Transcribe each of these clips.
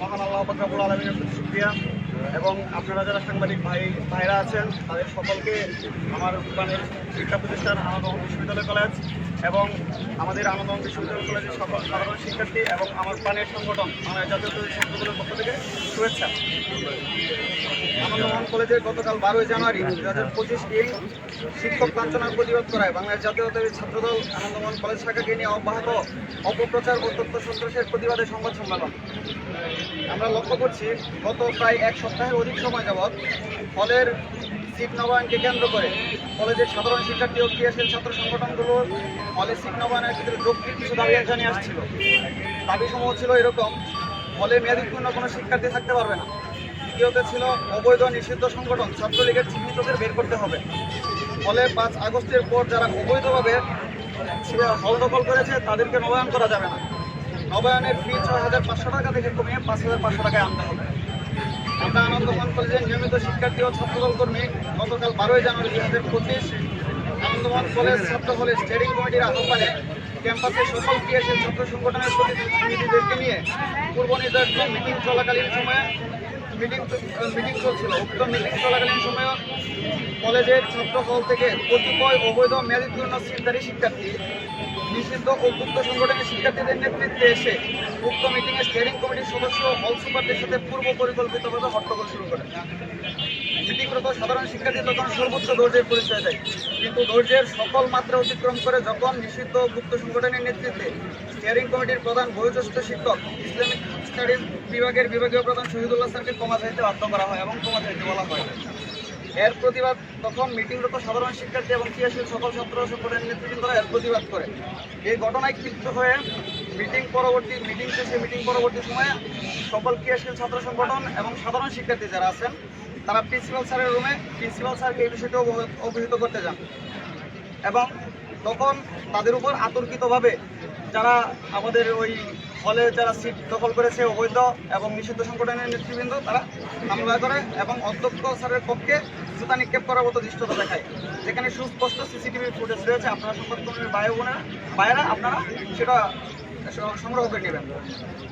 মহান আল্লাহ ফকরাবুল আলমিনের প্রতি সুক্রিয়া এবং আপনারা যারা সাংবাদিক ভাই, ভাইরা আছেন, তাদের সকলকে আমার মানে শিক্ষা প্রতিষ্ঠান আনন্দমোহন বিশ্ববিদ্যালয় কলেজ এবং আমাদের বিশ্ববিদ্যালয় কলেজের সকল সাধারণ শিক্ষার্থী এবং আমার প্রাণের সংগঠন, আমার জাতীয় ছাত্রদলের পক্ষ থেকে শুভেচ্ছা। আনন্দমোহন কলেজের গতকাল বারোই জানুয়ারি দু হাজার পঁচিশ দিন শিক্ষক লাঞ্ছনার প্রতিবাদ করায় বাংলাদেশ জাতীয়তাবাদী ছাত্রদল আনন্দমোহন কলেজ শাখাকে নিয়ে অব্যাহত অপপ্রচার ও তথ্য সন্ত্রাসের প্রতিবাদে সংবাদ সম্মেলন। আমরা লক্ষ্য করছি, গত প্রায় এক সপ্তাহের অধিক সময় যাবৎ হলের সিট নবায়নকে কেন্দ্র করে কলেজের সাধারণ শিক্ষার্থী ও ক্রিয়াশীল ছাত্র সংগঠনগুলো হলের সিট নবায়নের ক্ষেত্রে যৌক্তিক কিছু দাবি জানিয়ে আসছিল। দাবিসমূহ ছিল এরকম হলে মেয়াদোত্তীর্ণ কোনো শিক্ষার্থী থাকতে পারবে না। দ্বিতীয়ত ছিল অবৈধ নিষিদ্ধ সংগঠন, ছাত্রলীগের চিহ্নিতদের বের করতে হবে। ফলে পাঁচ আগস্টের পর যারা অবৈধভাবে হল দখল করেছে, তাদেরকে নবায়ন করা যাবে না। নবায়নের ফি ছয় হাজার পাঁচশো টাকা থেকে কমিয়ে পাঁচ হাজার পাঁচশো টাকায় আনতে হবে। আমরা আনন্দমোহন কলেজের নিয়মিত শিক্ষার্থী ও ছাত্রদল কর্মী গতকাল বারোই জানুয়ারি দুই হাজার পঁচিশ আনন্দমোহন কলেজ ছাত্র কলেজ স্টেডিং কমিটির আহ্বানে ক্যাম্পাসে সকল ক্রিয়াশীল ছাত্র সংগঠনের প্রতিনিধিদেরকে নিয়ে পূর্ব নির্ধারিত মিটিং চলাকালীন সময়ে মিটিং মিটিং চলছিল। উক্ত মিটিং চলাকালীন সময় কলেজের ছাত্র থেকে কতিপয় অবৈধ মেয়াদোত্তীর্ণ সিটধারী শিক্ষার্থী, নিষিদ্ধ ও গুপ্ত সংগঠনের শিক্ষার্থীদের নেতৃত্বে এসে উক্ত মিটিংয়ে স্টিয়ারিং কমিটির সদস্য হল সুপারদের সাথে পূর্ব পরিকল্পিতভাবে হট্টগোল শুরু করে মিটিংরত সাধারণ শিক্ষার্থী তখন সর্বোচ্চ ধৈর্যের পরিচয় দেয়। কিন্তু ধৈর্যের সকল মাত্রা অতিক্রম করে যখন নিষিদ্ধ গুপ্ত সংগঠনের নেতৃত্বে স্টিয়ারিং কমিটির প্রধান বয়োজ্যেষ্ঠ শিক্ষক ইসলামিক স্টাডিজ বিভাগের বিভাগীয় প্রধান শহীদুল্লাহ স্যারকে ক্ষমা চাইতে বাধ্য করা হয় এবং ক্ষমা চাইতে বলা হয়। এর প্রতিবাদ তখন মিটিংরত সাধারণ শিক্ষার্থী এবং ক্রিয়াশীল সকল ছাত্র সংগঠনের নেতৃবৃন্দরা এর প্রতিবাদ করে। এই ঘটনায় ক্ষিপ্ত হয়ে মিটিং পরবর্তী, মিটিং শেষে মিটিং পরবর্তী সময়ে সকল ক্রিয়াশীল ছাত্র সংগঠন এবং সাধারণ শিক্ষার্থী যারা আছেন তারা প্রিন্সিপাল স্যারের রুমে প্রিন্সিপাল স্যারকে এই বিষয়টি অবহ- অবহিত করতে যান। এবং তখন তাদের উপর আতর্কিতভাবে যারা আমাদের ওই হলে যারা সিট দখল করেছে, অবৈধ এবং নিষিদ্ধ সংগঠনের নেতৃবৃন্দ, তারা হামলা করে এবং অধ্যক্ষ স্যারের পক্ষে জুতা নিক্ষেপ করার মতো দৃষ্টতা দেখায়। যেখানে সুস্পষ্ট সিসিটিভি ফুটেজ রয়েছে, আপনারা সংবাদকর্মীর ভাই বোনেরা, ভাইয়েরা, আপনারা সেটা সংগ্রহ করে নেবেন।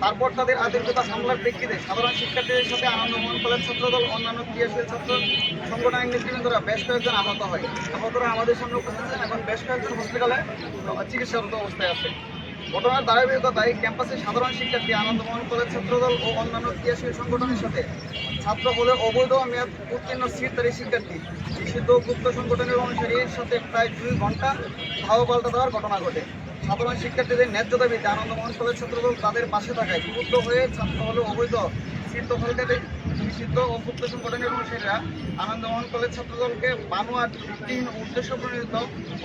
তারপর তাদের আন্তরিকতা সামলার প্রেক্ষিতে সাধারণ শিক্ষার্থীদের সাথে আনন্দমোহন কলেজ ছাত্রদল, অন্যান্য ক্রিয়াশীল ছাত্র সংগঠনের নেতৃবৃন্দরা বেশ কয়েকজন আহত হয়। আহতরা আমাদের সামনে উপস্থিত এবং বেশ কয়েকজন হসপিটালে চিকিৎসারত অবস্থায় আছে। ঘটনার ধারাবাহিকতায় ক্যাম্পাসের সাধারণ শিক্ষার্থী আনন্দমোহন কলেজ ছাত্রদল ও অন্যান্য ক্রিয়াশীল সংগঠনের সাথে। ছাত্র হলে অবৈধ মেয়াদ উত্তীর্ণ সিটধারী শিক্ষার্থী। নিষিদ্ধ গুপ্ত সংগঠনের অনুসারীর সাথে প্রায় দুই ঘণ্টা ধাওয়া পাল্টা দেওয়ার ঘটনা ঘটে। সাধারণ শিক্ষার্থীদের ন্যায্য দাবিতে আনন্দমোহন কলেজ ছাত্রদল তাদের পাশে থাকায় ক্ষুব্ধ হয়ে ছাত্র হলে অবৈধ সিট দখলকারী নিষিদ্ধ ও গুপ্ত সংগঠনের অনুসারীরা আনন্দমোহন কলেজ ছাত্রদলকে বানোয়াট ভিত্তিহীন উদ্দেশ্য প্রণীত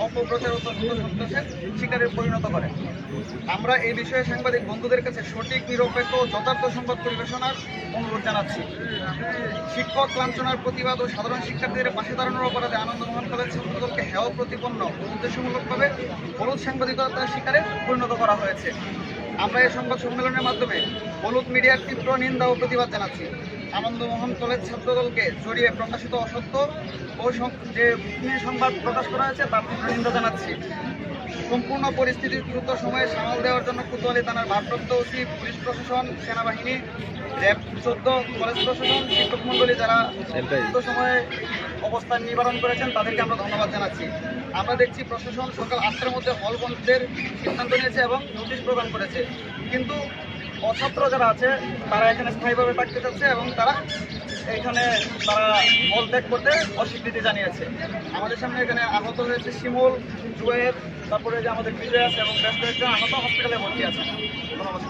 অপপ্রচার ও সন্ত্রাসের শিকারে পরিণত করে। আমরা এই বিষয়ে সাংবাদিক বন্ধুদের কাছে সঠিক, নিরপেক্ষ ও যথার্থ সংবাদ পরিবেশনার অনুরোধ জানাচ্ছি। শিক্ষক লাঞ্ছনার প্রতিবাদ ও সাধারণ শিক্ষার্থীদের পাশে দাঁড়ানোর অপরাধে আনন্দমোহন কলেজ ছাত্রদলকে হেয় প্রতিপন্ন উদ্দেশ্যমূলকভাবে হলুদ সাংবাদিকতার শিকারে পরিণত করা হয়েছে। আমরা এই সংবাদ সম্মেলনের মাধ্যমে হলুদ মিডিয়ার তীব্র নিন্দা ও প্রতিবাদ জানাচ্ছি। আনন্দমোহন কলেজ ছাত্রদলকে জড়িয়ে প্রকাশিত অসত্য ও যে সংবাদ প্রকাশ করা হয়েছে তার তীব্র নিন্দা জানাচ্ছি। সম্পূর্ণ পরিস্থিতি দ্রুত সময়ে সামাল দেওয়ার জন্য কোতোয়ালি থানার ভারপ্রাপ্ত ওসি, পুলিশ প্রশাসন, সেনাবাহিনী, র্যাব চোদ্দ, কলেজ প্রশাসন, শিক্ষক মণ্ডলী যারা দ্রুত সময়ে অবস্থান নিবারণ করেছেন, তাদেরকে আমরা ধন্যবাদ জানাচ্ছি। আমরা দেখছি প্রশাসন সকাল আটটার মধ্যে হল বন্ধের সিদ্ধান্ত নিয়েছে এবং নোটিশ প্রদান করেছে। কিন্তু অছাত্র যারা আছে, তারা এখানে স্থায়ীভাবে থাকতে চাচ্ছে এবং তারা এখানে তারা মল ত্যাগ করতে অস্বীকৃতি জানিয়েছে। আমাদের সামনে এখানে আহত হয়েছে শিমল জুয়েব তারপরে যে আমাদের বিজয় আছে এবং কয়েকজন আহত হসপিটালে ভর্তি আছে। ধন্যবাদ